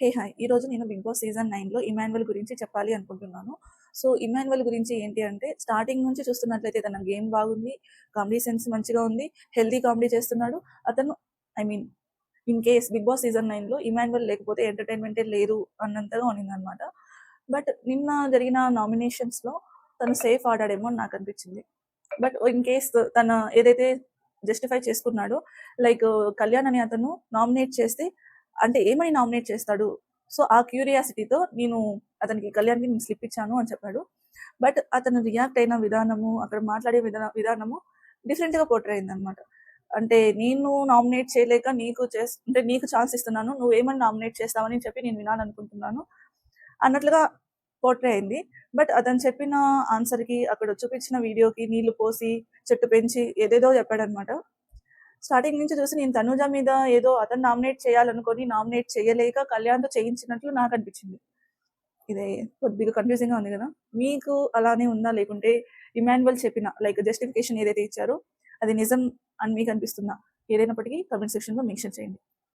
Hey hi ఈ రోజు నేను బిగ్ బాస్ సీజన్ నైన్లో ఇమాన్యువల్ గురించి చెప్పాలి అనుకుంటున్నాను. సో ఇమాన్యువల్ గురించి ఏంటి అంటే స్టార్టింగ్ నుంచి చూస్తున్నట్లయితే తన గేమ్ బాగుంది కామెడీ సెన్స్ మంచిగా ఉంది హెల్దీ కామెడీ చేస్తున్నాడు. అతను I mean in case big boss season నైన్లో ఇమాన్యువల్ లేకపోతే ఎంటర్టైన్మెంటే లేదు అన్నంతగా ఉన్నిందనమాట బట్ నిన్న జరిగిన నామినేషన్స్లో తను సేఫ్ ఆడాడేమో అని నాకు అనిపించింది. బట్ ఇన్ కేస్ తన ఏదైతే జస్టిఫై చేసుకున్నాడో లైక్ కళ్యాణ్ అని అతను నామినేట్ చేస్తే అంటే ఏమని నామినేట్ చేస్తాడు? సో ఆ క్యూరియాసిటీతో నేను అతనికి కళ్యాణ్కి నేను స్లిప్ ఇచ్చాను అని చెప్పాడు. బట్ అతను రియాక్ట్ అయిన విధానము అక్కడ మాట్లాడే విధాన విధానము డిఫరెంట్గా పోర్ట్రైంది అనమాట అంటే నేను నామినేట్ చేయలేక నీకు చేస్ అంటే నీకు ఛాన్స్ ఇస్తున్నాను నువ్వు ఏమని నామినేట్ చేస్తావని చెప్పి నేను వినాలనుకుంటున్నాను అన్నట్లుగా పోర్ట్రే అయింది. బట్ అతను చెప్పిన ఆన్సర్కి అక్కడ చూపించిన వీడియోకి నీళ్ళు పోసి చెట్టు పెంచి ఏదేదో చెప్పాడనమాట స్టార్టింగ్ నుంచి చూసి నేను తనుజ మీద ఏదో అతను నామినేట్ చేయాలనుకొని నామినేట్ చేయలేక కళ్యాణ్తో చేయించినట్లు నాకు అనిపించింది. ఇదే కొద్దిగా కన్ఫ్యూజింగ్గా ఉంది కదా. మీకు అలానే ఉందా? లేకుంటే ఇమాన్యువల్ చెప్పిన లైక్ జస్టిఫికేషన్ ఏదైతే ఇచ్చారో అది నిజం అని మీకు అనిపిస్తుందా? ఏదైనప్పటికీ కమెంట్ సెక్షన్లో మెన్షన్ చేయండి.